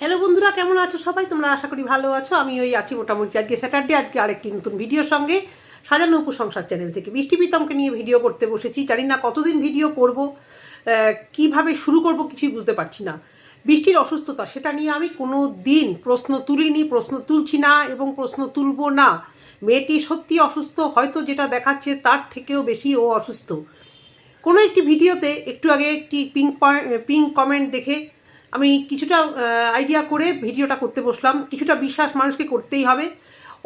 Hello বন্ধুরা, কেমন আছো সবাই? তোমরা আশা করি ভালো আছো। আমি ওই আছি মোটামুটি আজকে স্যাটারডে আজকে আরেকটি নতুন ভিডিওর সঙ্গে। সাজানো উপসংসার চ্যানেল থেকে বৃষ্টি প্রীতমকে নিয়ে ভিডিও করতে বসেছি। জানি না কতদিন ভিডিও করব কীভাবে শুরু করব কিছুই বুঝতে পারছি না। বৃষ্টির অসুস্থতা, সেটা নিয়ে আমি কোনো দিন প্রশ্ন তুলিনি, প্রশ্ন তুলছি না এবং প্রশ্ন তুলবো না। মেয়েটি সত্যি অসুস্থ, হয়তো যেটা দেখাচ্ছে তার থেকেও বেশি ও অসুস্থ। কোনো একটি ভিডিওতে একটু আগে একটি পিঙ্ক পিঙ্ক কমেন্ট দেখে আমি কিছুটা আইডিয়া করে ভিডিওটা করতে বসলাম। কিছুটা বিশ্বাস মানুষকে করতেই হবে।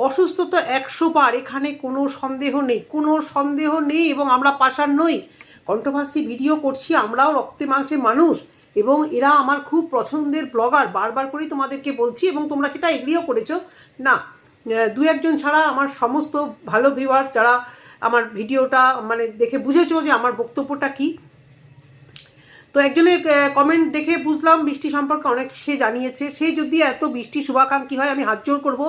অসুস্থ তো একশো বার, এখানে কোনো সন্দেহ নেই। কোনো সন্দেহ নেই এবং আমরা পাশার নই। কন্ট্রোভার্সি ভিডিও করছি, আমরাও রক্তে মাংসে মানুষ এবং এরা আমার খুব পছন্দের ব্লগার বারবার করেই তোমাদেরকে বলছি এবং তোমরা সেটা এগ্রিও করেছ। না দু একজন ছাড়া আমার সমস্ত ভালো ভিউয়ার্স যারা আমার ভিডিওটা মানে দেখে বুঝেছ যে আমার বক্তব্যটা কী। তো একজনের কমেন্ট দেখে বুঝলাম বৃষ্টি সম্পর্কে অনেক সে জানিয়েছে। সে যদি এত বৃষ্টি, শুভাকাঙ্ক্ষী হয় আমি হাত জোর করব।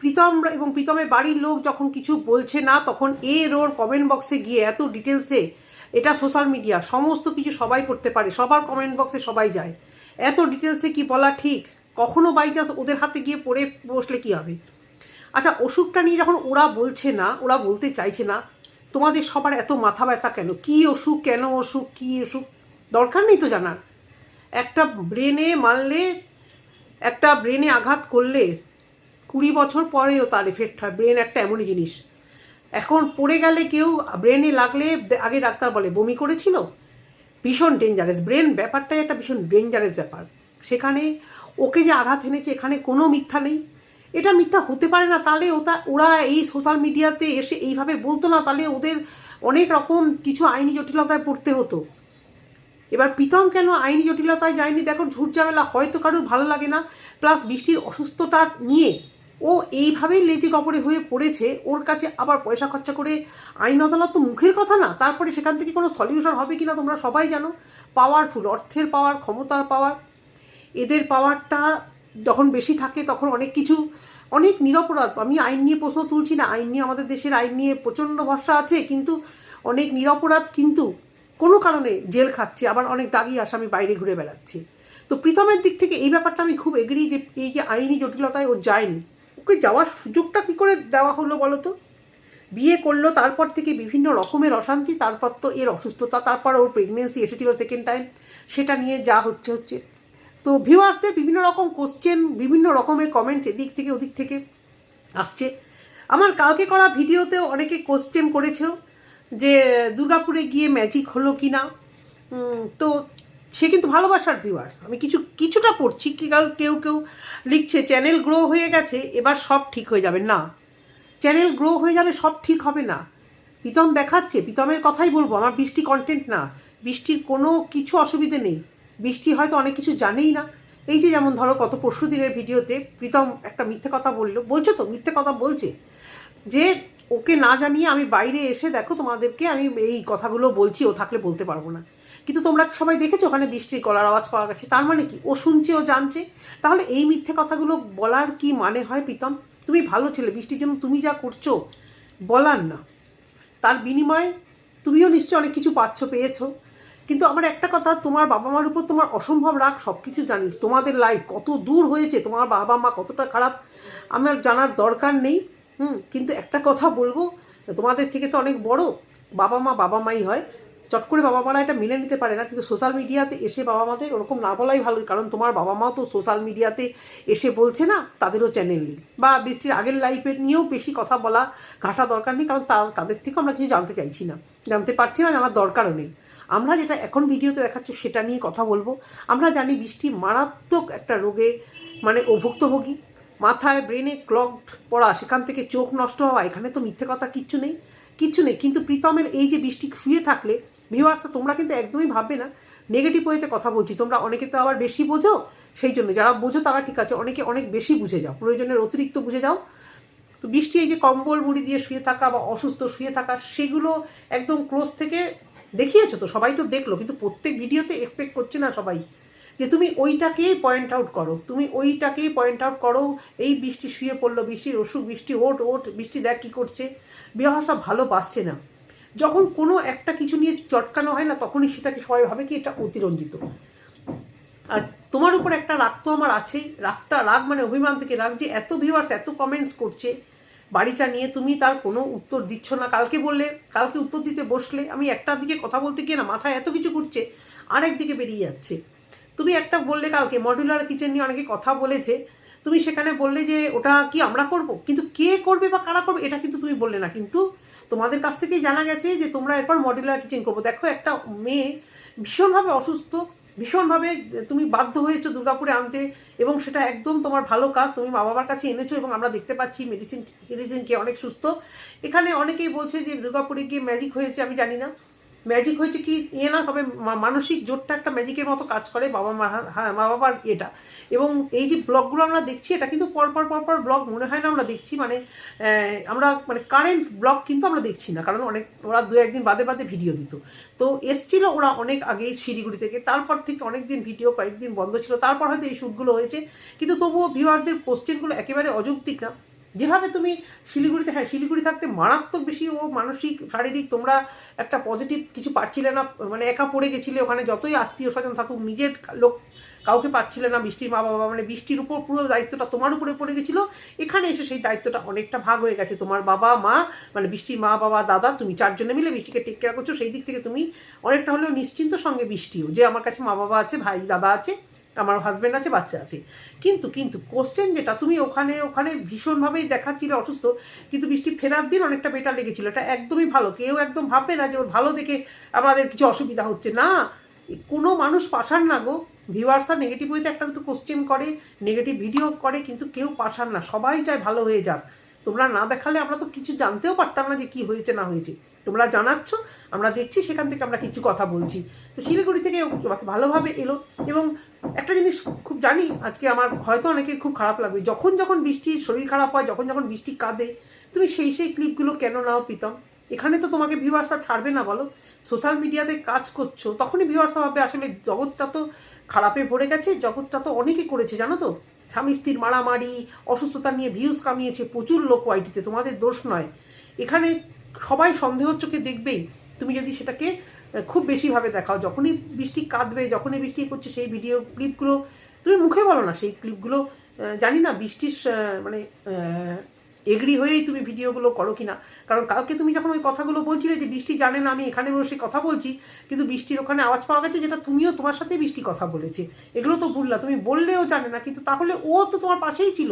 প্রীতম এবং প্রীতমের বাড়ির লোক যখন কিছু বলছে না, তখন এর ওর কমেন্ট বক্সে গিয়ে এত ডিটেলসে এটা সোশ্যাল মিডিয়া সমস্ত কিছু সবাই পড়তে পারে, সবার কমেন্ট বক্সে সবাই যায়। এত ডিটেলসে কি বলা ঠিক? কখনো বাই চান্স ওদের হাতে গিয়ে পড়ে বসলে কি হবে? আচ্ছা অসুখটা নিয়ে যখন ওরা বলছে না, ওরা বলতে চাইছে না তোমাদের সবার এত মাথা ব্যথা কেন? কি অসুখ, কেন অসুখ, কি অসুখ? দরকার নেই তো জানার। একটা ব্রেনে মারলে, একটা ব্রেনে আঘাত করলে কুড়ি বছর পরেও তার এফেক্ট হয়। ব্রেন একটা এমনই জিনিস। এখন পড়ে গেলে কেউ ব্রেনে লাগলে আগে ডাক্তার বলে, বমি করেছিল? ভীষণ ডেঞ্জারাস ব্রেন ব্যাপারটাই একটা ভীষণ ডেঞ্জারাস ব্যাপার। সেখানে ওকে যে আঘাত এনেছে, এখানে কোনো মিথ্যা নেই। এটা মিথ্যা হতে পারে না, তাহলে ওটা, ওরা এই সোশ্যাল মিডিয়াতে এসে এইভাবে বলতো না, তাহলে ওদের অনেক রকম কিছু আইনি জটিলতায় পড়তে হতো। এবার প্রীতম কেন আইনি জটিলতায় যায়নি? দেখো, ঝুট ঝামেলা, হয়তো কারোর ভালো লাগে না প্লাস বৃষ্টির অসুস্থতা নিয়ে ও এইভাবেই লেজে কপড়ে হয়ে পড়েছে, ওর কাছে আবার পয়সা খরচা করে আইন আদালত তো মুখের কথা না, তারপরে সেখান থেকে কোনো সলিউশন হবে কিনা তোমরা সবাই জানো। পাওয়ারফুল অর্থের পাওয়ার ক্ষমতার পাওয়ার এদের পাওয়ারটা যখন বেশি থাকে তখন অনেক কিছু, অনেক নিরপরাধ। আমি আইন নিয়ে প্রশ্ন তুলছি না, আইন নিয়ে আমাদের দেশের আইন নিয়ে প্রচণ্ড ভরসা আছে, কিন্তু অনেক নিরপরাধ কিন্তু কোনো কারণে জেল খাচ্ছে আবার অনেক দাগি আসামি বাইরে ঘুরে বেড়াচ্ছে। তো প্রীতমের দিক থেকে এই ব্যাপারটা আমি খুব এগ্রি যে এই যে আইনি জটিলতায় ও যায়নি। ওকে যাওয়ার সুযোগটা কী করে দেওয়া হলো বলো তো? বিয়ে করল, তারপর থেকে বিভিন্ন রকমের অশান্তি, তারপর তো এর অসুস্থতা, তারপর ওর প্রেগনেন্সি এসেছিল সেকেন্ড টাইম সেটা নিয়ে যা হচ্ছে হচ্ছে। তো ভিউয়ার্সদের বিভিন্ন রকম কোশ্চেন বিভিন্ন রকমের কমেন্টস এদিক থেকে ওদিক থেকে আসছে। আমার কালকে করা ভিডিওতেও অনেকে কোশ্চেন করেছেও যে দুর্গাপুরে গিয়ে ম্যাজিক হলো কি না তো সে কিন্তু ভালোবাসার ভিউয়ার্স আমি কিছু, কিছুটা পড়ছি, কি কেউ কেউ লিখছে চ্যানেল গ্রো হয়ে গেছে, এবার সব ঠিক হয়ে যাবে। না চ্যানেল গ্রো হয়ে যাবে, সব ঠিক হবে না। প্রীতম দেখাচ্ছে, প্রীতমের কথাই বলব, আমার বৃষ্টি কন্টেন্ট না। বৃষ্টির কোনো কিছু অসুবিধে নেই। বৃষ্টি হয়তো অনেক কিছু জানেই না। এই যে যেমন ধরো কত পরশু দিনের ভিডিওতে প্রীতম একটা মিথ্যে কথা বলল। বলছো তো? মিথ্যে কথা বলছে। যে ওকে না জানিয়ে আমি বাইরে এসে দেখো তোমাদেরকে আমি এই কথাগুলো বলছি, ও থাকলে বলতে পারব না। কিন্তু তোমরা সবাই দেখেছ ওখানে বৃষ্টির গলার আওয়াজ পাওয়া গেছে। তার মানে কি? ও শুনছে, ও জানছে। তাহলে এই মিথ্যে কথাগুলো বলার কি মানে হয় প্রীতম? তুমি ভালো ছেলে, বৃষ্টির জন্য তুমি যা করছ বলার না। তার বিনিময়ে তুমিও নিশ্চয়ই অনেক কিছু পাচ্ছ, পেয়েছ। কিন্তু আমার একটা কথা, তোমার বাবা মার উপর তোমার অসম্ভব রাগ সব কিছু জানি তোমাদের লাইফ কত দূর হয়েছে, তোমার বাবা মা কতটা খারাপ, আমার জানার দরকার নেই। হুম, কিন্তু একটা কথা বলব, তোমাদের থেকে তো অনেক বড় বাবা মা বাবা মাই হয়। চট করে বাবা মারা এটা মেনে নিতে পারে না, কিন্তু সোশ্যাল মিডিয়াতে এসে বাবা মাদের ওরকম না বলাই ভালো, কারণ তোমার বাবা মাও তো সোশ্যাল মিডিয়াতে এসে বলছে না, তাদেরও চ্যানেল নেই। বা বৃষ্টির আগের লাইফের নিয়েও বেশি কথা বলা, ঘাটা দরকার নেই, কারণ তাদের থেকেও আমরা কিছু জানতে চাইছি না। জানতে পারছি না, জানার দরকারও নেই। আমরা যেটা এখন ভিডিওতে দেখাচ্ছি সেটা নিয়ে কথা বলব। আমরা জানি বৃষ্টি মারাত্মক একটা রোগে মানে অভুক্তভোগী। মাথায় ব্রেনে ক্লগড পড়া, সেখান থেকে চোখ নষ্ট হওয়া, এখানে তো মিথ্যে কথা কিচ্ছু নেই কিচ্ছু নেই। কিন্তু প্রীতমের এই যে বৃষ্টি শুয়ে থাকলে ভিউয়ার্সরা তোমরা কিন্তু একদমই ভাববে না নেগেটিভ ওয়েতে কথা বলছি। তোমরা অনেকে তো আবার বেশি বোঝো, সেই জন্য যারা বোঝো তারা ঠিক আছে, অনেকে অনেক বেশি বুঝে যাও। প্রয়োজনের অতিরিক্ত বুঝে যাও। তো বৃষ্টি এই যে কম্বল মুড়ি দিয়ে শুয়ে থাকা বা অসুস্থ শুয়ে থাকা, সেগুলো একদম ক্লোজ থেকে দেখিয়েছো তো, সবাই তো দেখল, কিন্তু প্রত্যেক ভিডিওতে এক্সপেক্ট করছে না সবাই যে তুমি ওইটাকেই পয়েন্ট আউট করো। তুমি ওইটাকেই পয়েন্ট আউট করো, এই বৃষ্টি শুয়ে পড়ল বৃষ্টির অসুখ, বৃষ্টি ওট ওট বৃষ্টি দেখ কী করছে। বিবাহটা ভালো বাসছে না। যখন কোনো একটা কিছু নিয়ে চটকানো হয় না, তখনই সেটাকে সবাই ভাবে কি এটা অতিরঞ্জিত। আর তোমার উপর একটা রাগ তো আমার আছেই, রাগটা, রাগ মানে অভিমান থেকে, রাগ যে এত ভিউয়ার্স এত কমেন্টস করছে বাড়িটা নিয়ে তুমি তার কোনো উত্তর দিচ্ছ না। কালকে বললে, কালকে উত্তর দিতে বসলে আমি একটা দিকে কথা বলতে গিয়ে না মাথায় এত কিছু ঘুরছে, আরেক দিকে বেরিয়ে যাচ্ছে। তুমি একটা বললে কালকে মডুলার কিচেন নিয়ে অনেকে কথা বলেছে, তুমি সেখানে বললে যে ওটা কি আমরা করব? কিন্তু কে করবে বা কারা করবে, এটা কিন্তু তুমি বললে না। কিন্তু তোমাদের কাছ থেকেই জানা গেছে যে তোমরা এরপর মডুলার কিচেন করব। দেখো একটা মেয়ে ভীষণভাবে অসুস্থ ভীষণভাবে তুমি বাধ্য হয়েছো দুর্গাপুরে আনতে এবং সেটা একদম তোমার ভালো কাজ, তুমি মা বাবার কাছে এনেছো এবং আমরা দেখতে পাচ্ছি মেডিসিন মেডিসিনকে অনেক সুস্থ। এখানে অনেকেই বলছে যে দুর্গাপুরে গিয়ে ম্যাজিক হয়েছে, আমি জানি না। ম্যাজিক হয়েছে কি? এ না, তবে মানসিক জোরটা একটা ম্যাজিকের মতো কাজ করে বাবা মা হ্যাঁ মা বাবার এটা এবং এই যে ব্লগগুলো আমরা দেখছি, এটা কিন্তু পরপর পরপর ব্লগ মনে হয় না আমরা দেখছি মানে আমরা মানে কারেন্ট ব্লগ কিন্তু আমরা দেখছি না, কারণ অনেক, ওরা দু একদিন বাদে বাদে ভিডিও দিত। তো এসছিল ওরা অনেক আগে শিলিগুড়ি থেকে, তারপর থেকে অনেক দিন ভিডিও কয়েকদিন বন্ধ ছিল, তারপর হয়তো এই শ্যুটগুলো হয়েছে। কিন্তু তবুও ভিউয়ারদের কোশ্চেনগুলো একেবারে অযৌক্তিক না। যেভাবে তুমি শিলিগুড়িতে হ্যাঁ শিলিগুড়ি থাকতে মারাত্মক বেশি ও মানসিক, শারীরিক তোমরা একটা পজিটিভ কিছু পাচ্ছিলে না মানে একা পড়ে গেছিলে ওখানে যতই আত্মীয় স্বজন থাকুক, নিজের লোক কাউকে পাচ্ছিলে না, বৃষ্টির মা বাবা মানে বৃষ্টির উপর পুরো দায়িত্বটা তোমার উপরে পড়ে গেছিল, এখানে এসে সেই দায়িত্বটা অনেকটা ভাগ হয়ে গেছে। তোমার বাবা, মা মানে বৃষ্টির মা বাবা, দাদা, তুমি চারজনে মিলে বৃষ্টিকে টেক কেয়ার করছ, সেই দিক থেকে তুমি অনেকটা হলেও নিশ্চিন্ত সঙ্গে বৃষ্টিও। যে আমার কাছে মা বাবা আছে, ভাই, দাদা আছে আমার হাজব্যান্ড আছে, বাচ্চা আছে। কিন্তু কিন্তু কোশ্চেন যেটা, তুমি ওখানে ওখানে ভীষণভাবেই দেখাচ্ছিলে অসুস্থ, কিন্তু বৃষ্টি ফেরার দিন অনেকটা বেটার লেগেছিল। এটা একদমই ভালো। কেউ একদম ভাববে না যে ওর ভালো দেখে আমাদের কিছু অসুবিধা হচ্ছে। না কোনো মানুষ পাশান না গো। ভিউয়ার্সরা নেগেটিভ হইতে একটা দুটো কোশ্চেন করে নেগেটিভ ভিডিও করে, কিন্তু কেউ পাশান না। সবাই চায় ভালো হয়ে যাক। তোমরা না দেখালে আমরা তো কিছু জানতেও পারতাম না যে কি হয়েছে, না হয়েছে। তোমরা জানাচ্ছ, আমরা দেখছি, সেখান থেকে আমরা কিছু কথা বলছি। তো শিলিগুড়ি থেকে ভালোভাবে এলো এবং একটা জিনিস খুব জানি, আজকে আমার হয়তো অনেকের খুব খারাপ লাগবে। যখন যখন বৃষ্টির শরীর খারাপ হয়, যখন যখন বৃষ্টি কাঁদে, তুমি সেই সেই ক্লিপগুলো কেন নাও প্রীতম? এখানে তো তোমাকে ভিউয়ার্সরা ছাড়বে না, বলো। সোশ্যাল মিডিয়াতে কাজ করছ, তখনই ভিউয়ার্সরা ভাববে, আসলে জগৎটা তো খারাপে ভরে গেছে, জগৎটা তো অনেকে করেছে, জানো তো? স্বামী স্ত্রীর মারামারি, অসুস্থতা নিয়ে ভিউজ কামিয়েছে, প্রচুর লোক ওয়াইটিতে তোমাদের দোষ নয়। এখানে সবাই সন্দেহ চোখে দেখবেই, তুমি যদি সেটাকে খুব বেশিভাবে দেখাও। যখনই বৃষ্টি কাঁদবে, যখনই বৃষ্টি করছে সেই ভিডিও ক্লিপগুলো তুমি মুখে বলো না, সেই ক্লিপগুলো জানি না বৃষ্টির মানে এগ্রি হয়েই তুমি ভিডিওগুলো করো কিনা। কারণ কালকে তুমি যখন ওই কথাগুলো বলছিলে যে বৃষ্টি জানে না, আমি এখানে বসে কথা বলছি, কিন্তু বৃষ্টির ওখানে আওয়াজ পাওয়া গেছে যেটা তুমিও তোমার সাথে বৃষ্টি কথা বলেছে। এগুলো তো ভুললা তুমি বললেও জানে না, কিন্তু তাহলে ও তো তোমার পাশেই ছিল।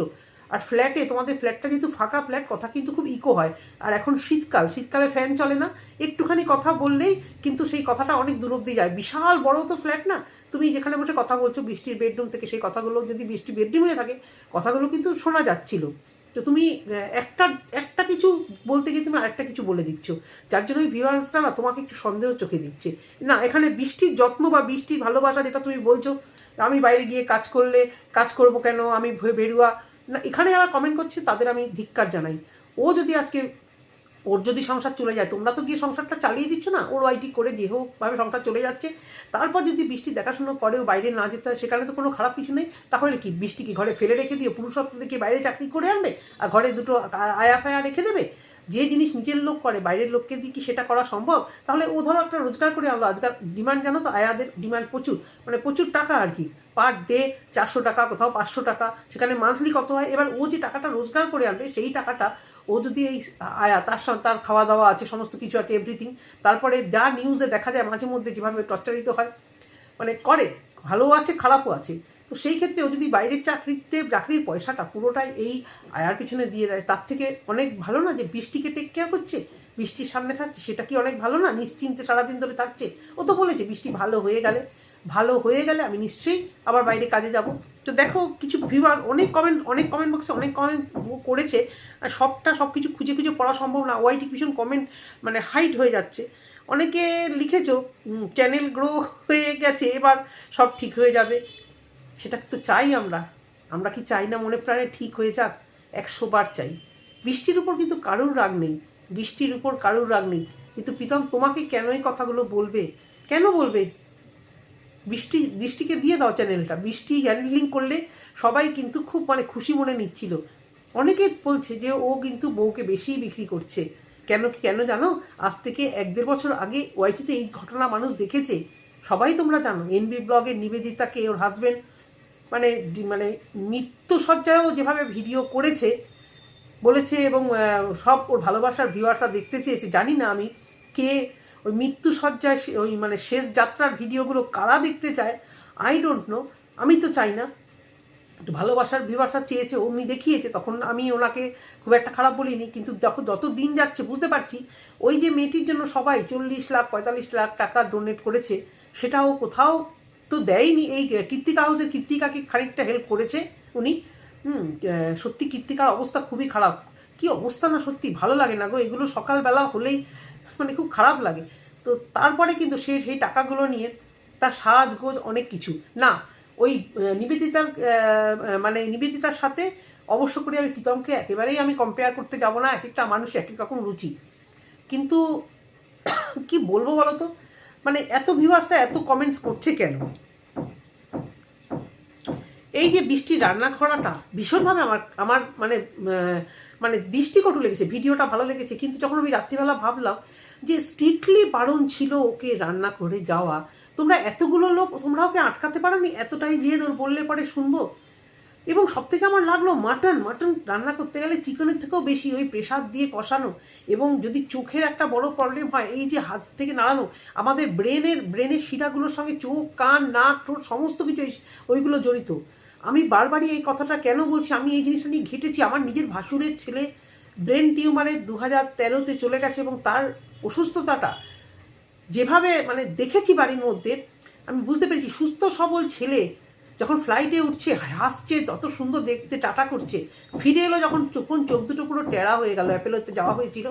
আর ফ্ল্যাটে তোমাদের ফ্ল্যাটটা যেহেতু ফাঁকা ফ্ল্যাট কথা কিন্তু খুব ইকো হয়। আর এখন শীতকাল, শীতকালে ফ্যান চলে না। একটুখানি কথা বললেই কিন্তু সেই কথাটা অনেক দূর অব্দি যায়। বিশাল বড় তো ফ্ল্যাট না। তুমি যেখানে বসে কথা বলছো, বৃষ্টির বেডরুম থেকে সেই কথাগুলো যদি বৃষ্টি বেডরুম হয়ে থাকে, কথাগুলো কিন্তু শোনা যাচ্ছিল। তো তুমি একটা একটা কিছু বলতে গিয়ে তুমি আরেকটা কিছু বলে দিচ্ছ। যার জন্য ওই ভিউয়ার্সরা না তোমাকে একটু সন্দেহ চোখে দিচ্ছে। না, এখানে বৃষ্টির যত্ন বা বৃষ্টির ভালোবাসা যেটা তুমি বলছো, আমি বাইরে গিয়ে কাজ করলে, কাজ করব কেন? আমি বেরুয়া না, এখানে যারা কমেন্ট করছে, তাদের আমি ধিক্কার জানাই। ও যদি আজকে, ওর যদি সংসার চলে যায়, তোমরা তো গিয়ে সংসারটা চালিয়ে দিচ্ছ না? ওর ওয়াইটি করে যে হোকভাবে সংসার চলে যাচ্ছে। তারপর যদি বৃষ্টি দেখাশোনা করে, ও বাইরে না যেতে হয়, সেখানে তো কোনো খারাপ কিছু নেই। তাহলে কি বৃষ্টি কি ঘরে ফেলে রেখে দিয়ে পুরুষত্ব দেখে বাইরে চাকরি করে আনবে? আর ঘরে দুটো আয়া ফায়া রেখে দেবে? যে জিনিস নিজের লোক করে, বাইরের লোককে দিয়ে কি সেটা করা সম্ভব? তাহলে ও ধরো একটা রোজগার করে আনলো। আজকাল ডিমান্ড জানো তো, আয়াদের ডিমান্ড প্রচুর। মানে প্রচুর টাকা আর কি। পার ডে চারশো টাকা, কোথাও পাঁচশো টাকা। সেখানে মান্থলি কত হয়? এবার ও যে টাকাটা রোজগার করে আনবে, সেই টাকাটা ও যদি এই আয়া, তার সঙ্গে তার খাওয়া দাওয়া আছে, সমস্ত কিছু আছে এভরিথিং তারপরে যা নিউজে দেখা যায়, মাঝে মধ্যে যেভাবে টর্চারিত হয় মানে করে, ভালো আছে, খারাপও আছে। তো সেই ক্ষেত্রে ও যদি বাইরের চাকরিতে, চাকরির পয়সাটা পুরোটাই এই আয়ার পিছনে দিয়ে দেয়, তার থেকে অনেক ভালো না যে বৃষ্টিকে টেক কেয়ার করছে? বৃষ্টির সামনে থাকছে, সেটা কি অনেক ভালো না? নিশ্চিন্তে সারাদিন ধরে থাকছে? ও তো বলেছে বৃষ্টি ভালো হয়ে গেলে, ভালো হয়ে গেলে আমি নিশ্চয়ই আবার বাইরে কাজে যাব। তো দেখো, কিছু ভিউয়ার অনেক কমেন্ট অনেক কমেন্ট বক্সে অনেক কমেন্ট করেছে, আর সবটা সব কিছু খুঁজে খুঁজে পড়া সম্ভব না। ওয়াইটি ভীষণ কমেন্ট মানে হাইট হয়ে যাচ্ছে। অনেকে লিখেছো চ্যানেল গ্রো হয়ে গেছে, এবার সব ঠিক হয়ে যাবে। সেটা তো চাই আমরা। আমরা কি চাই না মনে প্রাণে ঠিক হয়ে যাক? একশো বার চাই। বৃষ্টির উপর কিন্তু কারোর রাগ নেই। বৃষ্টির উপর কারোর রাগ নেই। কিন্তু প্রীতম, তোমাকে কেন এই কথাগুলো বলবে? কেন বলবে? বৃষ্টি, বৃষ্টিকে দিয়ে দাও চ্যানেলটা। বৃষ্টি হ্যান্ডলিং করলে সবাই কিন্তু খুব মানে খুশি মনে নিচ্ছিল। অনেকে বলছে যে ও কিন্তু বউকে বেশিই বিক্রি করছে। কেন কি, কেন জানো? আজ থেকে এক দেড় বছর আগে ওয়াইটিতে এই ঘটনা মানুষ দেখেছে। সবাই তোমরা জানো, এনবি ব্লগের নিবেদিতাকে, ওর হাজবেন্ড মানে মানে মৃত্যুসজ্জায়ও যেভাবে ভিডিও করেছে, বলেছে এবং সব ওর ভালোবাসার ভিউয়ার্সরা দেখতে চেয়েছে, জানি না আমি কে ওই মৃত্যুসজ্জায় ওই মানে শেষ যাত্রার ভিডিওগুলো কারা দেখতে চায় আই ডোন্ট নো আমি তো চাই না। একটু ভালোবাসার ভিউয়ার্সরা চেয়েছে, অমনি দেখিয়েছে, তখন আমি ওনাকে খুব একটা খারাপ বলিনি, কিন্তু দেখো যত দিন যাচ্ছে, বুঝতে পারছি, ওই যে মেয়েটির জন্য সবাই চল্লিশ লাখ, পঁয়তাল্লিশ লাখ টাকা ডোনেট করেছে, সেটাও কোথাও তো দেয়নি এই কীর্তিকা হাউসের কীর্তিকাকে খানিকটা হেল্প করেছে উনি। সত্যি কীর্তিকার অবস্থা খুবই খারাপ। কি অবস্থা না সত্যি ভালো লাগে না গো, এগুলো সকালবেলা হলেই মানে খুব খারাপ লাগে। তো তারপরে কিন্তু সে, সেই টাকাগুলো নিয়ে তার সাজগোজ অনেক কিছু। না, ওই নিবেদিতার মানে নিবেদিতার সাথে অবশ্য করে আমি প্রীতমকে একেবারেই আমি কম্পেয়ার করতে যাব না, এক একটা মানুষ এক এক রকম রুচি। কিন্তু কি বলব বলো তো? মানে এত ভিউয়ার্সরা এত কমেন্টস করছে কেন? এই যে বৃষ্টি রান্না করাটা ভীষণভাবে আমার আমার মানে মানে দৃষ্টিকটু লেগেছে, ভিডিওটা ভালো লেগেছে, কিন্তু যখন আমি রাত্রিবেলা ভাবলাম যে স্ট্রিক্টলি বারণ ছিল ওকে রান্না করে যাওয়া, তোমরা এতগুলো লোক তোমরা ওকে আটকাতে পারোনি? এতটাই যে ওর বললে পরে শুনব? এবং সব থেকে আমার লাগল মাটন। মাটন রান্না করতে গেলে চিকেনের থেকেও বেশি ওই প্রেশার দিয়ে কষানো এবং যদি চোখের একটা বড় প্রবলেম হয়, এই যে হাত থেকে নাড়ানো, আমাদের ব্রেনের ব্রেনের শিরাগুলোর সঙ্গে চোখ, কান, নাক, ঠোঁট সমস্ত কিছু ওইগুলো জড়িত। আমি বারবারই এই কথাটা কেন বলছি? আমি এই জিনিসটা নিয়ে ঘেটেছি। আমার নিজের ভাসুরের ছেলে ব্রেন টিউমারের দু হাজার তেরোতে চলে গেছে এবং তার অসুস্থতাটা যেভাবে মানে দেখেছি বাড়ির মধ্যে, আমি বুঝতে পেরেছি। সুস্থ সবল ছেলে যখন ফ্লাইটে উঠছে হাসছে তত সুন্দর দেখতে, টাটা করছে, ফিরে এলো যখন যখন চোখ দুটো পুরো টেরা হয়ে গেল অ্যাপেলোতে যাওয়া হয়েছিল।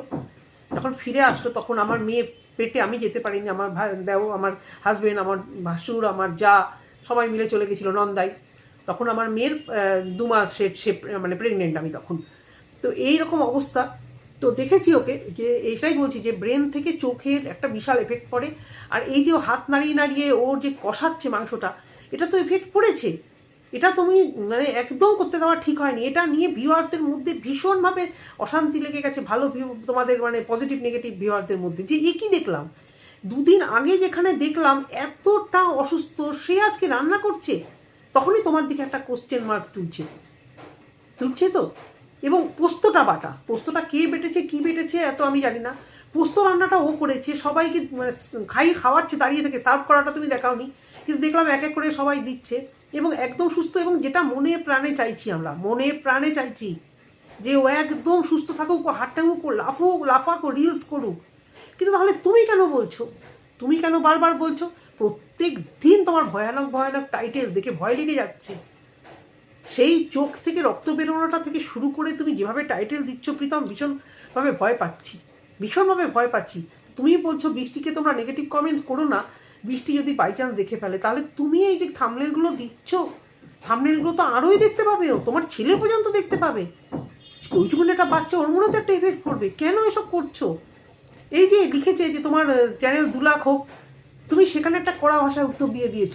যখন ফিরে আসলো, তখন আমার মেয়ে পেটে আমি যেতে পারিনি, আমার ভাই, দেও, আমার হাজবেন্ড আমার ভাসুর, আমার যা, সবাই মিলে চলে গেছিল নন্দাই। তখন আমার মেয়ের দু মাস সে মানে প্রেগনেন্ট আমি তখন। তো এই রকম অবস্থা। তো দেখেছি ওকে, যে এটাই বলছি যে ব্রেন থেকে চোখের একটা বিশাল এফেক্ট পড়ে। আর এই যে হাত নাড়িয়ে নাড়িয়ে ওর যে কষাচ্ছে মাংসটা এটা তো এফেক্ট পড়েছে। এটা তুমি মানে একদম করতে দেওয়া ঠিক হয়নি। এটা নিয়ে ভিউয়ারদের মধ্যে ভীষণভাবে অশান্তি লেগে গেছে, ভালো ভিউ তোমাদের মানে পজিটিভ নেগেটিভ ভিউয়ারদের মধ্যে। যে এ কি দেখলাম? দুদিন আগে যেখানে দেখলাম এতটা অসুস্থ, সে আজকে রান্না করছে, তখনই তোমার দিকে একটা কোশ্চেন মার্ক তুলছে। তুলছে তো? এবং পোস্তটা বাটা। পোস্তটা কে বেটেছে, কি বেটেছে, এত আমি জানি না। পোস্ত রান্নাটা ও করেছে। সবাইকে মানে খাই, খাওয়াচ্ছে, দাঁড়িয়ে থেকে। সার্ভ করাটা তুমি দেখাওনি। কিন্তু দেখলাম এক এক করে সবাই দিচ্ছে এবং একদম সুস্থ এবং যেটা মনে প্রাণে চাইছি আমরা, মনে প্রাণে চাইছি যে ও একদম সুস্থ থাকুক, ও হাঁটাকুক ও লাফুক, লাফাক, ও রিলস করুক। কিন্তু তাহলে তুমি কেন বলছো? তুমি কেন বারবার বলছো? প্রত্যেক দিন তোমার ভয়ানক ভয়ানক টাইটেল দেখে ভয় লেগে যাচ্ছে। সেই চোখ থেকে রক্ত বেরোনোটা থেকে শুরু করে তুমি যেভাবে টাইটেল দিচ্ছ, প্রীতম, ভীষণভাবে ভয় পাচ্ছি। ভীষণভাবে ভয় পাচ্ছি। তুমি বলছো বৃষ্টিকে তোমরা নেগেটিভ কমেন্টস করো না বৃষ্টি যদি বাই চান্স দেখে ফেলে, তাহলে তুমি এই যে থামনেলগুলো দিচ্ছ থামনেলগুলো তো আরোই দেখতে পাবে ও, তোমার ছেলে পর্যন্ত দেখতে পাবে। ওইটুকুন একটা বাচ্চা, ওর মনে তো একটা এফেক্ট পড়বে। কেন এসব করছ? এই যে লিখেছে যে তোমার চ্যানেল দু লাখ হোক, তুমি সেখানে একটা কড়া ভাষায় উত্তর দিয়ে দিয়েছ।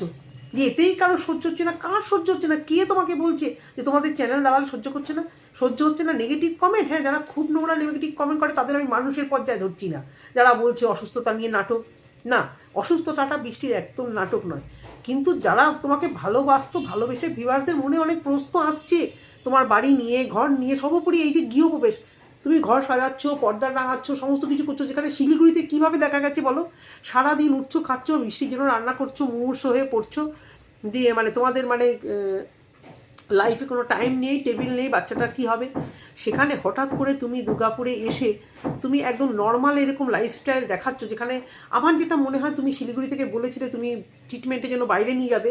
যে এতেই কারও সহ্য হচ্ছে না, কার সহ্য হচ্ছে না, কে তোমাকে বলছে যে তোমাদের চ্যানেল দালাল সহ্য করছে না? সহ্য হচ্ছে না নেগেটিভ কমেন্ট হ্যাঁ যারা খুব নোংরা নেগেটিভ কমেন্ট করে, তাদের আমি মানুষের পর্যায়ে ধরছি না। যারা বলছে অসুস্থতা নিয়ে নাটক না, অসুস্থতাটা বৃষ্টির একদম নাটক নয়। কিন্তু যারা তোমাকে ভালোবাসত, ভালোবেসে ভিউয়ার্সদের মনে অনেক প্রশ্ন আসছে, তোমার বাড়ি নিয়ে, ঘর নিয়ে, সর্বোপরি এই যে গৃহপ্রবেশ, তুমি ঘর সাজাচ্ছ, পর্দা টাঙাচ্ছ, সমস্ত কিছু করছ, যেখানে শিলিগুড়িতে কীভাবে দেখা গেছে বলো? সারাদিন উঠছো, খাচ্ছ, বৃষ্টির জন্য রান্না করছ মুমূর্ষ হয়ে পড়ছো, দিয়ে মানে তোমাদের মানে লাইফে কোনো টাইম নেই টেবিল নেই, বাচ্চাটার কী হবে? সেখানে হঠাৎ করে তুমি দুর্গাপুরে এসে তুমি একদম নর্মাল এরকম লাইফস্টাইল দেখাচ্ছ, যেখানে আমার যেটা মনে হয় তুমি শিলিগুড়ি থেকে বলেছিলে তুমি ট্রিটমেন্টের জন্য বাইরে নিয়ে যাবে।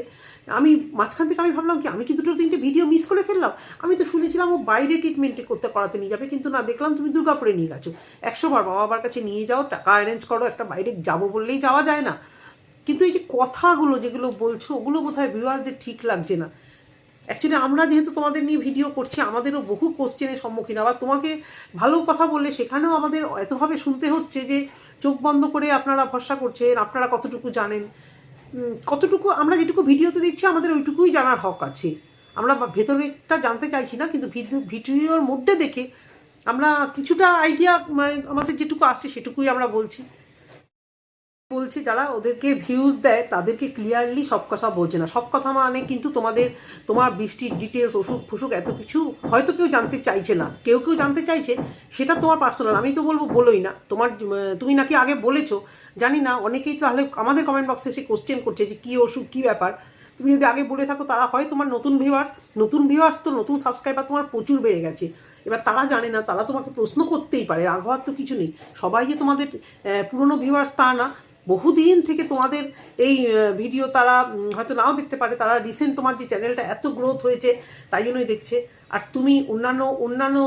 আমি মাঝখান থেকে আমি ভাবলাম কি, আমি কি দুটো তিনটে ভিডিও মিস করে ফেললাম? আমি তো শুনেছিলাম ও বাইরে ট্রিটমেন্টে করতে, করাতে নিয়ে যাবে, কিন্তু না, দেখলাম তুমি দুর্গাপুরে নিয়ে গেছো। একশো বার বাবা বাবার কাছে নিয়ে যাও, টাকা অ্যারেঞ্জ করো, একটা বাইরে যাব বললেই যাওয়া যায় না। কিন্তু এই যে কথাগুলো যেগুলো বলছো, ওগুলো বোধ বোধহয় ভিউয়ারদের ঠিক লাগছে না। অ্যাকচুয়ালি আমরা যেহেতু তোমাদের নিয়ে ভিডিও করছি, আমাদেরও বহু কোশ্চেনের সম্মুখীন। আবার তোমাকে ভালো কথা বললে সেখানেও আমাদের এতভাবে শুনতে হচ্ছে যে, চোখ বন্ধ করে আপনারা ভরসা করছেন, আপনারা কতটুকু জানেন। কতটুকু আমরা যেটুকু ভিডিওতে দেখছি, আমাদের ওইটুকুই জানার হক আছে। আমরা ভেতরেরটা জানতে চাইছি না, কিন্তু ভিডিও ভিডিওর মধ্যে দেখে আমরা কিছুটা আইডিয়া মানে আমাদের যেটুকু আসছে সেটুকুই আমরা বলছি। বলছে, যারা ওদেরকে ভিউজ দেয়, তাদেরকে ক্লিয়ারলি সব কথা বলছে না। সব কথা মানে কিন্তু তোমাদের, তোমার বৃষ্টির ডিটেলস অসুখ ফুসুক এত কিছু হয়তো কেউ জানতে চাইছে না। কেউ কেউ জানতে চাইছে, সেটা তোমার পার্সোনাল আমি তো বলব, বলোই না। তোমার তুমি নাকি আগে বলেছ, জানি না, অনেকেই তাহলে আমাদের কমেন্ট বক্সে এসে কোশ্চেন করছে যে কী অসুখ, কী ব্যাপার? তুমি যদি আগে বলে থাকো, তারা হয় তোমার নতুন ভিউয়ার্স নতুন ভিউয়ার্স তো, নতুন সাবস্ক্রাইবার তোমার প্রচুর বেড়ে গেছে। এবার তারা জানে না, তারা তোমাকে প্রশ্ন করতেই পারে হওয়ার তো কিছু নেই। সবাই যে তোমাদের পুরনো ভিউয়ার্স তা না বহুদিন থেকে তোমাদের এই ভিডিও তারা হয়তো নাও দেখতে পারে, তারা রিসেন্ট তোমার যে চ্যানেলটা এত গ্রোথ হয়েছে, তাই জন্যই দেখছে। আর তুমি অন্যান্য অন্যান্য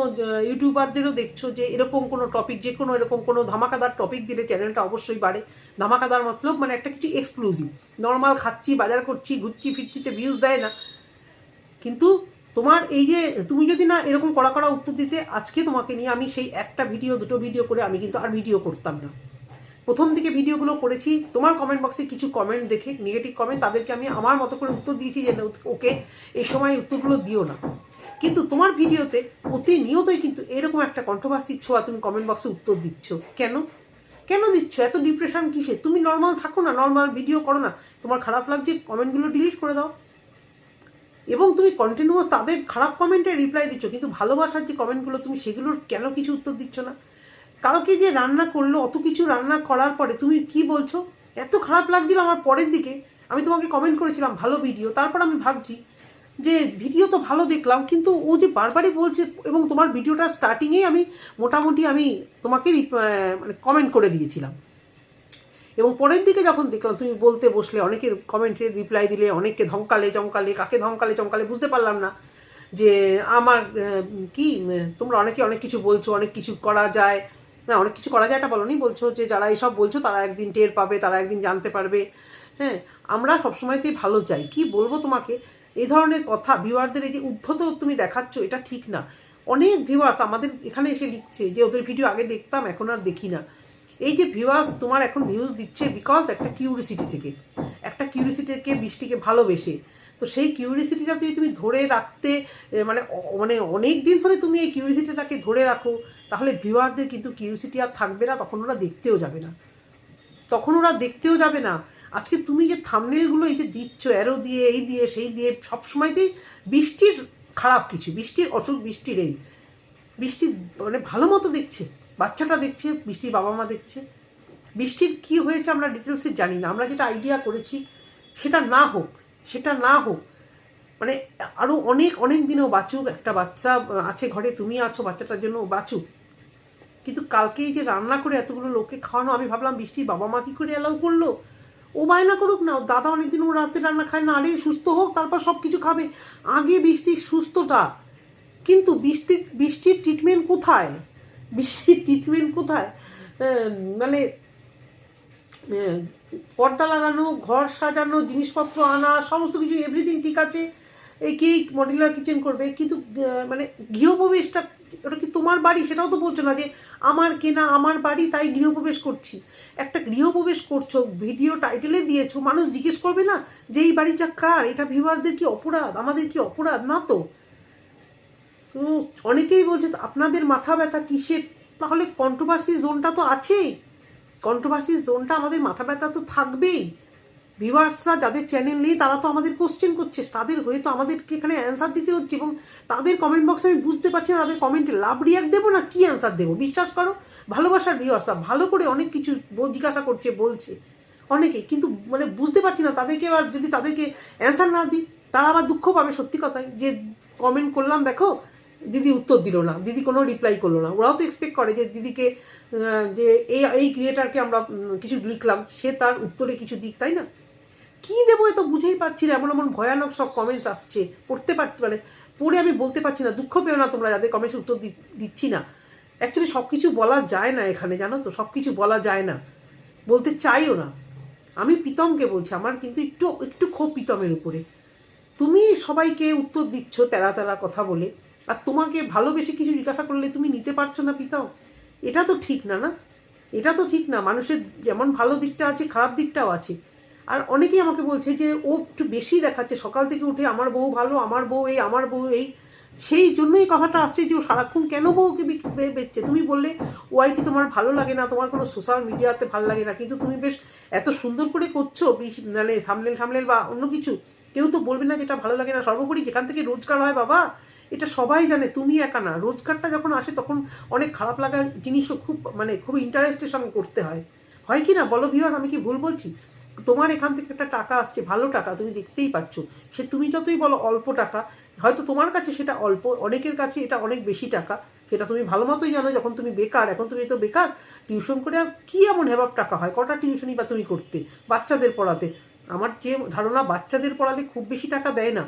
ইউটিউবারদেরও দেখছ যে এরকম কোনো টপিক যে কোনো এরকম কোনো ধামাকাদার টপিক দিলে চ্যানেলটা অবশ্যই বাড়ে। ধামাকাদার মতলব মানে একটা কিছু এক্সক্লুসিভ নর্মাল খাচ্ছি, বাজার করছি, ঘুরছি ফিরছিতে ভিউজ দেয় না। কিন্তু তোমার এই যে, তুমি যদি না এরকম কড়া কড়া উত্তর দিতে, আজকে তোমাকে নিয়ে আমি সেই একটা ভিডিও দুটো ভিডিও করে আমি কিন্তু আর ভিডিও করতাম না। প্রথম দিকে ভিডিওগুলো করেছি, তোমার কমেন্ট বক্সে কিছু কমেন্ট দেখে নেগেটিভ কমেন্ট তাদেরকে আমি আমার মতো করে উত্তর দিয়েছি যে ওকে এই সময় উত্তরগুলো দিও না। কিন্তু তোমার ভিডিওতে প্রতিনিয়তই কিন্তু এরকম একটা কন্ট্রোভার্সি ছোঁয়া তুমি কমেন্ট বক্সে উত্তর দিচ্ছ। কেন? কেন দিচ্ছ? এত ডিপ্রেশন কিসে তুমি নর্মাল থাকো না নর্মাল ভিডিও করো না। তোমার খারাপ লাগছে কমেন্টগুলো ডিলিট করে দাও। এবং তুমি কন্টিনিউয়াস তাদের খারাপ কমেন্টে রিপ্লাই দিচ্ছ, কিন্তু ভালোবাসার যে কমেন্টগুলো তুমি সেগুলোর কেন কিছু উত্তর দিচ্ছ না? কালকে যে রান্না করল, অত কিছু রান্না করার পরে তুমি কি বলছো? এত খারাপ লাগছিল আমার পরের দিকে। আমি তোমাকে কমেন্ট করেছিলাম, ভালো ভিডিও তারপর আমি ভাবছি যে ভিডিও তো ভালো দেখলাম, কিন্তু ও যে বারবারই বলছে এবং তোমার ভিডিওটা স্টার্টিংয়েই আমি মোটামুটি আমি তোমাকে মানে কমেন্ট করে দিয়েছিলাম। এবং পরের দিকে যখন দেখলাম, তুমি বলতে বসলে, অনেকের কমেন্টে রিপ্লাই দিলে, অনেককে ধমকালে, চমকালে, কাকে ধমকালে, চমকালে বুঝতে পারলাম না যে আমার কি, তোমরা অনেকে অনেক কিছু বলছো, অনেক কিছু করা যায় না, অনেক কিছু করা যায় এটা বলো নি? বলছো যে যারা এসব বলছো, তারা একদিন টের পাবে, তারা একদিন জানতে পারবে। হ্যাঁ আমরা সবসময়তেই ভালো চাই। কি বলব তোমাকে? এই ধরনের কথা ভিউয়ারদের এই যে উদ্ধত তুমি দেখাচ্ছ, এটা ঠিক না। অনেক ভিউয়ার্স আমাদের এখানে এসে লিখছে যে, ওদের ভিডিও আগে দেখতাম, এখন আর দেখি না। এই যে ভিউয়ার্স তোমার এখন ভিউজ দিচ্ছে বিকজ একটা কিউরিসিটি থেকে। একটা কিউরিসিটিকে বৃষ্টিকে ভালোবেসে। তো সেই কিউরিসিটিটা যদি তুমি ধরে রাখতে মানে মানে অনেক দিন ধরে তুমি এই কিউরিসিটিটাকে ধরে রাখো তাহলে ভিউয়ারদের কিন্তু কিউরিসিটি আর থাকবে না, তখন ওরা দেখতেও যাবে না। তখন ওরা দেখতেও যাবে না। আজকে তুমি যে থামনেলগুলো এই যে দিচ্ছ অ্যারো দিয়ে, এই দিয়ে, সেই দিয়ে, সব সময়তেই বৃষ্টির খারাপ কিছু, বৃষ্টির অসুখ, বৃষ্টির এই, বৃষ্টি মানে ভালো মতো দেখছে, বাচ্চাটা দেখছে, বৃষ্টির বাবা মা দেখছে। বৃষ্টির কি হয়েছে আমরা ডিটেলসে জানি না। আমরা যেটা আইডিয়া করেছি, সেটা না হোক, সেটা না হোক মানে আরও অনেক অনেক দিনেও বাঁচুক একটা বাচ্চা, আছে ঘরে, তুমি আছো, বাচ্চাটার জন্য বাঁচুক। কিন্তু কালকে এই যে রান্না করে এতগুলো লোককে খাওয়ানো, আমি ভাবলাম বৃষ্টির বাবা মা কী করে অ্যালাউ করল? ও বায়না করুক না দাদা অনেকদিন ও রাতে রান্না খায় না, আরে সুস্থ হোক, তারপর সব কিছু খাবে। আগে বৃষ্টির সুস্থটা কিন্তু বৃষ্টির বৃষ্টির ট্রিটমেন্ট কোথায়? বৃষ্টির ট্রিটমেন্ট কোথায়? মানে পর্দা লাগানো, ঘর সাজানো, জিনিসপত্র আনা, সমস্ত কিছু এভরিথিং ঠিক আছে। এই কি মডিউলার কিচেন করবে, কিন্তু মানে গৃহপ্রবেশটা ওটা কি তোমার বাড়ি? সেটাও তো বলছো না যে আমার কেনা আমার বাড়ি, তাই গৃহপ্রবেশ করছি। একটা গৃহপ্রবেশ করছ ভিডিও টাইটেলে দিয়েছ, মানুষ জিজ্ঞেস করবে না যে এই বাড়িটা কার? এটা ভিউয়ারদের কি অপরাধ? আমাদের কি অপরাধ? না তো। তো অনেকেই বলছে, আপনাদের মাথা ব্যথা কিসের? তাহলে কন্ট্রোভার্সি জোনটা তো আছেই। কন্ট্রোভার্সি জোনটা আমাদের মাথা ব্যথা তো থাকবেই। ভিউয়ার্সরা যাদের চ্যানেল নেই, তারা তো আমাদের কোশ্চেন করছে। তাদের হয়ে তো আমাদেরকে এখানে অ্যান্সার দিতে হচ্ছে এবং তাদের কমেন্ট বক্সে আমি বুঝতে পারছি না, তাদের কমেন্টে লাভ রিয়াক্ট দেবো না কী অ্যান্সার দেবো? বিশ্বাস করো, ভালোবাসার ভিউয়ার্সরা ভালো করে অনেক কিছু জিজ্ঞাসা করছে, বলছে। অনেকে কিন্তু মানে বুঝতে পারছি না, তাদেরকে আবার যদি তাদেরকে অ্যান্সার না দিই, তারা আবার দুঃখ পাবে সত্যি কথাই যে কমেন্ট করলাম, দেখো, দিদি উত্তর দিল না, দিদি কোনো রিপ্লাই করল না। ওরাও তো এক্সপেক্ট করে যে দিদিকে যে এই এই ক্রিয়েটারকে আমরা কিছু লিখলাম, সে তার উত্তরে কিছু দিক, তাই না? কী দেবো এ তো বুঝেই পাচ্ছি না, এমন এমন ভয়ানক সব কমেন্টস আসছে, পড়তে পারছি মানে পড়ে আমি বলতে পারছি না, দুঃখ পেও না তোমরা যাদের কমেন্টস উত্তর দিচ্ছি না। অ্যাকচুয়ালি সব কিছু বলা যায় না এখানে, জানো তো সব কিছু বলা যায় না। বলতে চাইও না। আমি প্রীতমকে বলছি, আমার কিন্তু একটু একটু ক্ষোভ প্রীতমের উপরে। তুমি সবাইকে উত্তর দিচ্ছ তেরা তেরা কথা বলে, আর তোমাকে ভালোবেসে কিছু জিজ্ঞাসা করলে তুমি নিতে পারছ না প্রীতম। এটা তো ঠিক না না? এটা তো ঠিক না, মানুষের যেমন ভালো দিকটা আছে, খারাপ দিকটাও আছে। আর অনেকেই আমাকে বলছে যে, ও একটু বেশি দেখাচ্ছে। সকাল থেকে উঠে আমার বউ ভালো, আমার বউ এই, আমার বউ এই। সেই জন্যই কথাটা আসছে যে, ও সারাক্ষণ কেন বউকে বেচছে? তুমি বললে ওয়াইটি তোমার ভালো লাগে না, তোমার কোনো সোশ্যাল মিডিয়াতে ভালো লাগে না। কিন্তু তুমি বেশ এত সুন্দর করে করছ মানে সামলেল সামলেল বা অন্য কিছু। কেউ তো বলবে না যে, এটা ভালো লাগে না। সর্বোপরি যেখান থেকে রোজগার হয়, বাবা, এটা সবাই জানে, তুমি একা না। রোজগারটা যখন আসে, তখন অনেক খারাপ লাগা জিনিসও খুব মানে খুব ইন্টারেস্টের সঙ্গে করতে হয়। হয় কি না? বলো ভিওর আমি কি ভুল বলছি? তোমার এখান থেকে একটা টাকা আসছে, ভালো টাকা, তুমি দেখতেই পাচ্ছ। সে তুমি যতই বলো অল্প টাকা, হয়তো তোমার কাছে সেটা অল্প, অনেকের কাছে এটা অনেক বেশি টাকা। সেটা তুমি ভালো মতোই জানো, যখন তুমি বেকার, এখন তুমি তো বেকার টিউশন করে আর কী এমন হেবাব টাকা হয়? কটা টিউশনই বা তুমি করতে? বাচ্চাদের পড়াতে। আমার যে ধারণা, বাচ্চাদের পড়ালে খুব বেশি টাকা দেয় না।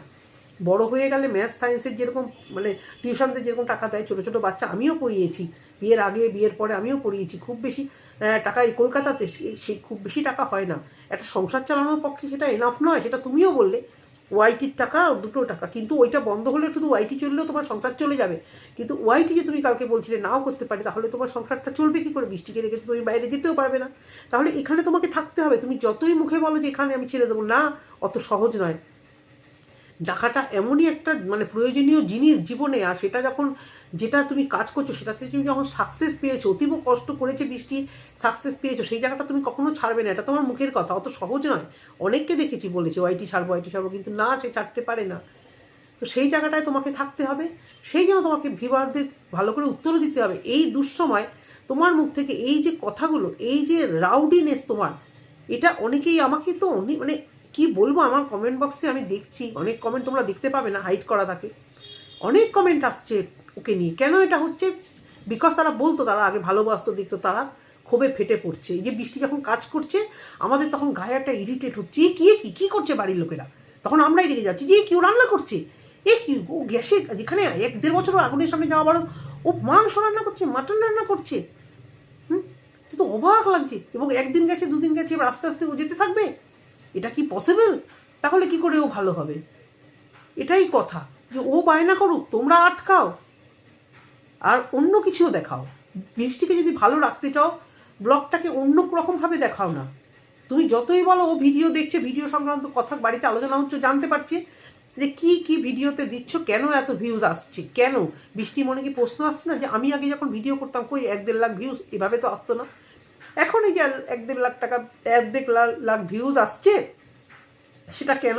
বড় হয়ে গেলে ম্যাথ সায়েন্সের যেরকম মানে টিউশনদের যেরকম টাকা দেয়, ছোটো ছোটো বাচ্চা আমিও পড়িয়েছি। বিয়ের আগে, বিয়ের পরে আমিও পড়িয়েছি, খুব বেশি। টাকা এই কলকাতাতে সে- খুব বেশি টাকা হয় না। একটা সংসার চালানোর পক্ষে সেটা এনাফ নয়, সেটা তুমিও বললে। ওয়াইটির টাকা, দুটো টাকা। কিন্তু ওইটা বন্ধ হলে শুধু ওয়াইটি চললেও তোমার সংসার চলে যাবে। কিন্তু ওয়াইটি যে তুমি কালকে বলছিলে নাও করতে পারি, তাহলে তোমার সংসারটা চলবে কী করে? বৃষ্টিকে রেখে তো তুমি বাইরে যেতেও পারবে না। তাহলে এখানে তোমাকে থাকতে হবে। তুমি যতই মুখে বলো যে এখানে আমি ছেড়ে দেবো, না, অত সহজ নয়। টাকাটা এমনই একটা মানে প্রয়োজনীয় জিনিস জীবনে, আর সেটা যখন যেটা তুমি কাজ করছ সেটাতে তুমি যখন সাকসেস পেয়েছ, অতীব কষ্ট করেছে বৃষ্টি সাকসেস পেয়েছ, সেই জায়গাটা তুমি কখনো ছাড়বে না, এটা তোমার মুখের কথা, অত সহজ নয়। অনেককে দেখেছি বলেছে ওয়াইটি ছাড়বো ওয়াইটি ছাড়বো, কিন্তু না, সে ছাড়তে পারে না। তো সেই জায়গাটায় তোমাকে থাকতে হবে, সেই জন্য তোমাকে ভিভারদের ভালো করে উত্তরও দিতে হবে। এই দুঃসময় তোমার মুখ থেকে এই যে কথাগুলো, এই যে রাউডিনেস তোমার, এটা অনেকেই আমাকে তো অনেক মানে কি বলব, আমার কমেন্ট বক্সে আমি দেখছি, অনেক কমেন্ট তোমরা দেখতে পাবে না হাইড করা থাকে। অনেক কমেন্ট আসছে ওকে নিয়ে। কেন এটা হচ্ছে? বিকজ তারা বলতো, তারা আগে ভালোবাসতো, দেখতো, তারা ক্ষোভে ফেটে পড়ছে। এই যে বৃষ্টি যখন কাজ করছে, আমাদের তখন গায়ে একটা ইরিটেট হচ্ছে। এ কি কি, কী করছে বাড়ির লোকেরা? তখন আমরাই রেগে যাচ্ছি যে, এ কি রান্না করছে? এ কি, ও গ্যাসে যেখানে এক দেড় বছর আগুনের সামনে যাওয়া বড় ও মাংস রান্না করছে, মাটন রান্না করছে। হুম? তো অবাক লাগছে। এবং একদিন গেছে, দুদিন গেছে, এবার আস্তে আস্তে ও যেতে থাকবে? এটা কি পসিবল তাহলে কি করে ও ভালো হবে? এটাই কথা। যে ও বায়না করুক, তোমরা আটকাও। আর অন্য কিছুও দেখাও। বৃষ্টিকে যদি ভালো রাখতে চাও, ব্লগটাকে অন্য রকমভাবে দেখাও না। তুমি যতই বলো, ও ভিডিও দেখছে, ভিডিও সংক্রান্ত কথা বাড়িতে আলোচনা হচ্ছে, জানতে পারছে যে কি কি ভিডিওতে দিচ্ছ, কেন এত ভিউজ আসছে, কেন? বৃষ্টির মনে কি প্রশ্ন আসছে না যে আমি আগে যখন ভিডিও করতাম, কই এক দেড় লাখ ভিউজ এভাবে তো আসতো না। এখন এই যে এক দেড় লাখ টাকা, এক দেড় লাখ- ভিউজ আসছে, সেটা কেন?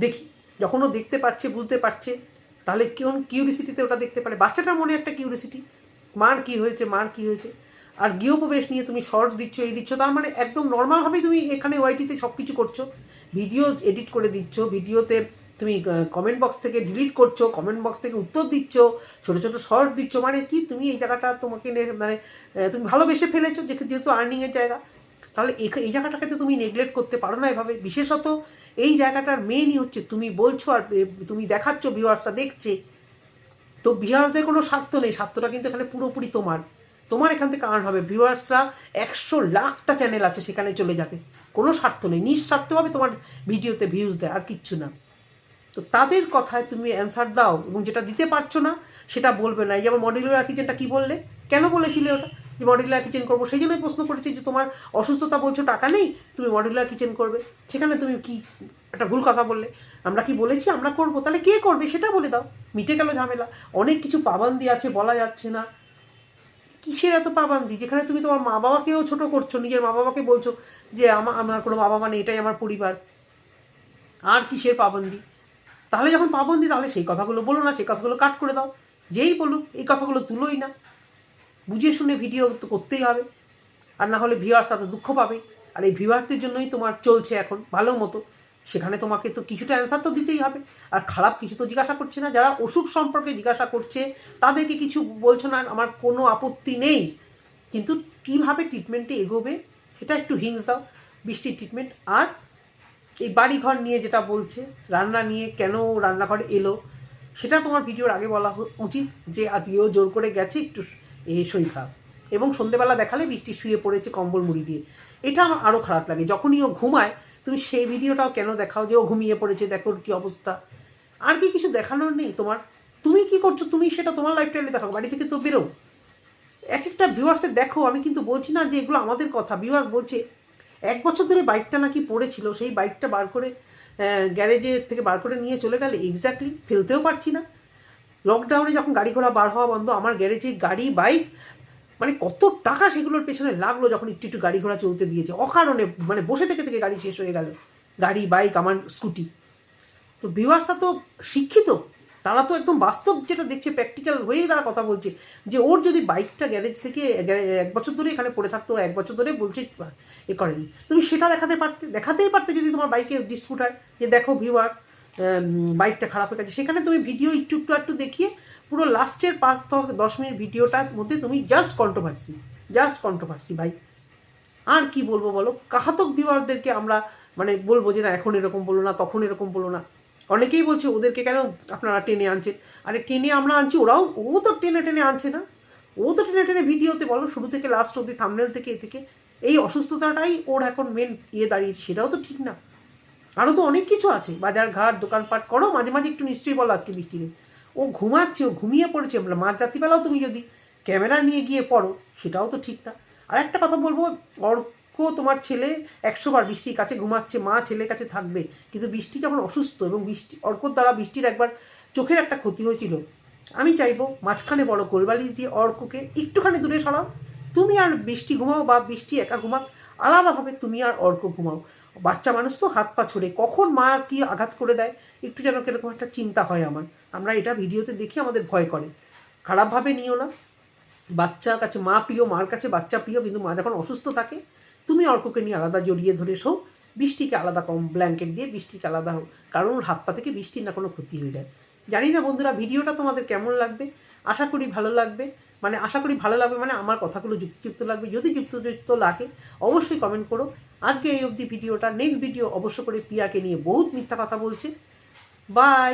দেখি। যখন ও দেখতে পাচ্ছে, বুঝতে পারছে তাহলে কেমন কিউরিসিটিতে ওটা দেখতে পারে? বাচ্চাটার মনে একটা কিউরিসিটি মার কি হয়েছে? মার কি হয়েছে? আর গৃহপ্রবেশ নিয়ে তুমি শর্টস দিচ্ছ, এই দিচ্ছ, তার মানে একদম নর্মালভাবেই তুমি এখানে ওয়াইটিতে সব কিছু করছ। ভিডিও এডিট করে দিচ্ছ ভিডিওতে তুমি কমেন্ট বক্স থেকে ডিলিট করছ কমেন্ট বক্স থেকে উত্তর দিচ্ছ, ছোটো ছোটো শর্ট দিচ্ছ মানে কি তুমি এই জায়গাটা তোমাকে মানে তুমি ভালোবেসে ফেলেছো, যেহেতু আর্নিংয়ের জায়গা। তাহলে এই জায়গাটাকে তো তুমি নেগলেক্ট করতে পারো না এভাবে। বিশেষত এই জায়গাটার মেনই হচ্ছে তুমি বলছো আর তুমি দেখাচ্ছ ভিউয়ার্সরা দেখছে। তো ভিউয়ার্সদের কোনো স্বার্থ নেই, স্বার্থটা কিন্তু এখানে পুরোপুরি তোমার। তোমার এখান থেকে আর্ন হবে। ভিউয়ার্সরা একশো লাখটা চ্যানেল আছে সেখানে চলে যাবে। কোনো স্বার্থ নেই। নিঃস্বার্থভাবে তোমার ভিডিওতে ভিউজ দেয়, আর কিচ্ছু না। তো তাদের কথায় তুমি অ্যান্সার দাও এবং যেটা দিতে পারছ না, সেটা বলবে না। এই যেমন মডিউলার কিচেনটা কি বললে? কেন বলেছিলে ওটা? যে মডিউলার কিচেন করব, সেই জন্যই প্রশ্ন করেছি যে তোমার অসুস্থতা বলছো, টাকা নেই, তুমি মডিউলার কিচেন করবে। সেখানে তুমি কি একটা ভুল কথা বললে? আমরা কি বলেছি? আমরা করব। তাহলে কে করবে? সেটা বলে দাও। মিটে গেল ঝামেলা। অনেক কিছু পাবান্দি আছে, বলা যাচ্ছে না। কিসের এত পাবান্দি? যেখানে তুমি তোমার মা বাবাকেও ছোট করছ, নিজের মা বাবাকে বলছো যে আমার আমার কোনো মা বাবা নেই, এটাই আমার পরিবার। আর কিসের পাবন্দি? তাহলে যখন পাবন্দি, তাহলে সেই কথাগুলো বলো না, সেই কথাগুলো কাট করে দাও। যেই বলুক, এই কথাগুলো তুলোই না। বুঝে শুনে ভিডিও তো করতেই হবে। আর না হলে ভিউয়ার্স তাতে দুঃখ পাবে। আর এই ভিউয়ার্সদের জন্যই তোমার চলছে এখন ভালো মতো। সেখানে তোমাকে তো কিছুটা অ্যান্সার তো দিতেই হবে। আর খারাপ কিছু তো জিজ্ঞাসা করছে না। যারা অসুখ সম্পর্কে জিজ্ঞাসা করছে, তাদেরকে কিছু বলছো না, আমার কোনো আপত্তি নেই। কিন্তু কীভাবে ট্রিটমেন্টে এগোবে, সেটা একটু হিংস দাও। বৃষ্টির ট্রিটমেন্ট আর এই বাড়িঘর নিয়ে যেটা বলছে, রান্না নিয়ে কেন রান্নাঘরে এলো, সেটা তোমার ভিডিওর আগে বলা উচিত যে আজকেও জোর করে গেছে, একটু এ খারাপ এবং সন্ধেবেলা দেখালে বৃষ্টি শুয়ে পড়েছে কম্বল মুড়ি দিয়ে। এটা আমার আরও খারাপ লাগে। যখনই ও ঘুমায়, তুমি সেই ভিডিওটাও কেন দেখাও যে ও ঘুমিয়ে পড়েছে? দেখো কী অবস্থা। আর কি কিছু দেখানোর নেই তোমার? তুমি কি করছ? তুমি সেটা তোমার লাইফস্টাইলে দেখাও। বাড়ি থেকে তো বেরো। এক একটা ভিউয়ার্সের দেখো, আমি কিন্তু বলছি না যে এগুলো আমাদের কথা। ভিউয়ার বলছে, এক বছর ধরে বাইকটা নাকি পড়েছিল। সেই বাইকটা বার করে গ্যারেজের থেকে বার করে নিয়ে চলে গেলে এক্স্যাক্টলি ফেলতেও পারছি না। লকডাউনে যখন গাড়ি ঘোড়া বার হওয়া বন্ধ, আমার গ্যারেজে গাড়ি, বাইক মানে কত টাকা সেগুলোর পেছনে লাগল যখন একটু একটু গাড়ি ঘোড়া চলতে দিয়েছে। অকারণে মানে বসে থেকে থেকে গাড়ি শেষ হয়ে গেল। গাড়ি, বাইক, আমার স্কুটি। তো ভিউয়ার্সরা তো শিক্ষিত। তারা তো একদম বাস্তব যেটা দেখছে প্র্যাকটিক্যাল হয়েই তারা কথা বলছে। যে ওর যদি বাইকটা গ্যারেজ থেকে এক বছর ধরে এখানে পড়ে থাকতো, এক বছর ধরে বলছে, এ করেনি। তুমি সেটা দেখাতে পারতে, দেখাতেই পারতে যদি তোমার বাইকে ডিসপুট হয়। যে দেখো ভিউয়ার বাইকটা খারাপ হয়ে গেছে সেখানে তুমি ভিডিও একটু একটু একটু দেখিয়ে পুরো লাস্টের পাঁচ দশ মিনিট ভিডিওটার মধ্যে তুমি জাস্ট কন্ট্রোভার্সি জাস্ট কন্ট্রোভার্সি ভাই। আর কি বলব বলো? কাহাতক ভিউয়ারদেরকে আমরা মানে বলব যে না, এখন এরকম বলো না, তখন এরকম বলো না। অনেকেই বলছে ওদেরকে কেন আপনারা টেনে আনছেন? আরে টেনে আমরা আনছি, ওরাও, ও তো টেনে টেনে আনছে না। ও তো টেনে টেনে ভিডিওতে বলো, শুরু থেকে লাস্ট অবধি থামনেল থেকে এ থেকে। এই অসুস্থতাটাই ওর এখন মেন ইয়ে দাঁড়িয়েছে, সেটাও তো ঠিক না। আরও তো অনেক কিছু আছে। বাজার ঘাট, দোকানপাট করো, মাঝে মাঝে একটু নিশ্চয়ই বলো আজকে বৃষ্টি নেই ও ঘুমাচ্ছে, ও ঘুমিয়ে পড়েছে। মাঝ রাত্রিবেলাও তুমি যদি ক্যামেরা নিয়ে গিয়ে পড়ো, সেটাও তো ঠিক না। আর একটা কথা বলব, অর্ক তোমার ছেলে একশো বার বৃষ্টির কাছে ঘুমাচ্ছে, মা ছেলের কাছে থাকবে। কিন্তু বৃষ্টি যখন অসুস্থ এবং বৃষ্টি, অর্কর দ্বারা বৃষ্টির একবার চোখের একটা ক্ষতি হয়েছিল, আমি চাইব মাঝখানে বড় গোলবালিশ দিয়ে অর্ককে একটুখানি দূরে সরাও। তুমি আর বৃষ্টি ঘুমাও বা বৃষ্টি একা ঘুমাও আলাদাভাবে তুমি আর অর্ক ঘুমাও। বাচ্চা মানুষ তো হাত পা ছড়ে, কখন মা কি আঘাত করে দেয়? একটু যেন কীরকম একটা চিন্তা হয় আমার। আমরা এটা ভিডিওতে দেখি আমাদের ভয় করে। খারাপভাবে নিও না। বাচ্চার কাছে, মা প্রিয়, মার কাছে বাচ্চা প্রিয়, কিন্তু মা যখন অসুস্থ থাকে, তুমি অর্ককে নিয়ে আলাদা জড়িয়ে ধরে শো বৃষ্টিকে আলাদা কম, ব্ল্যাঙ্কেট দিয়ে বৃষ্টিকে আলাদা হোক, কারণ হাত পা থেকে বৃষ্টির না কোনো ক্ষতি হয়ে যায়। জানি না বন্ধুরা, ভিডিওটা তোমাদের কেমন লাগবে? আশা করি ভালো লাগবে। মানে আশা করি ভালো লাগবে মানে আমার কথাগুলো যুক্তিযুক্ত লাগবে। যদি যুক্তিযুক্ত লাগে, অবশ্যই কমেন্ট করো। আজকে এই অবধি ভিডিওটা নেক্সট ভিডিও অবশ্য করে পিয়াকে নিয়ে বহুত মিথ্যা কথা বলছে। বাই